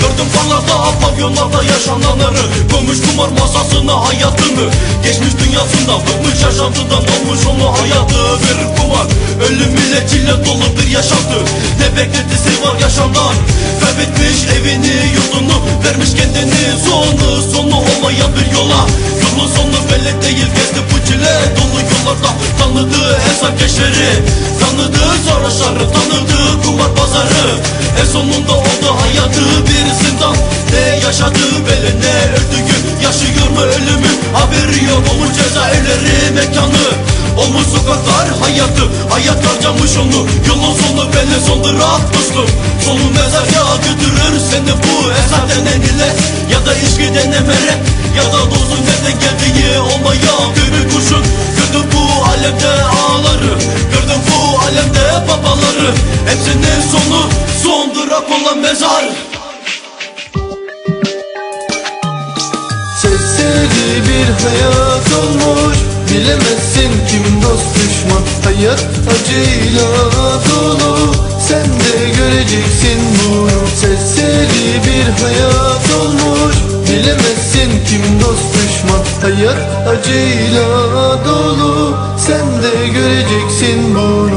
Gördüm barlarda, pavyonlarda yaşananları Koymuş kumar masasına hayatını Geçmiş dünyasından bıkmış yaşantıdan Olmuş onu hayatı. Verir kumar Ölüm ile çile dolu bir yaşantı. Ne beklentisi var yaşamdan? Kaybetmiş evini yurdunu Vermiş kendini. Sonu Sonu olmayan bir yola. Yolun sonu belli değil gezdi bu çile. Dolu yollarda tanıdığı hesap geçleri Tanıdığı En sonunda oldu hayatı bir zindan. Ne yaşadığı belli ne öldüğü Yaşıyor mu ölümü? Haberi yok. Onun cezaevleri mekanı. Olmuş sokaklar hayatı. Hayat harcamış onu. Yolun sonu belli sondur dostum. Sonu mezar ya götürür seni bu Esas denen ile Ya da içki denemere Ya da dostun nereden geldiği olan mezar Serseri bir hayat olmuş. Bilemezsin kim dost düşman. Hayat acıyla dolu. Sen de göreceksin bunu. Serseri bir hayat olmuş. Bilemezsin kim dost düşman. Hayat acıyla dolu. Sen de göreceksin bunu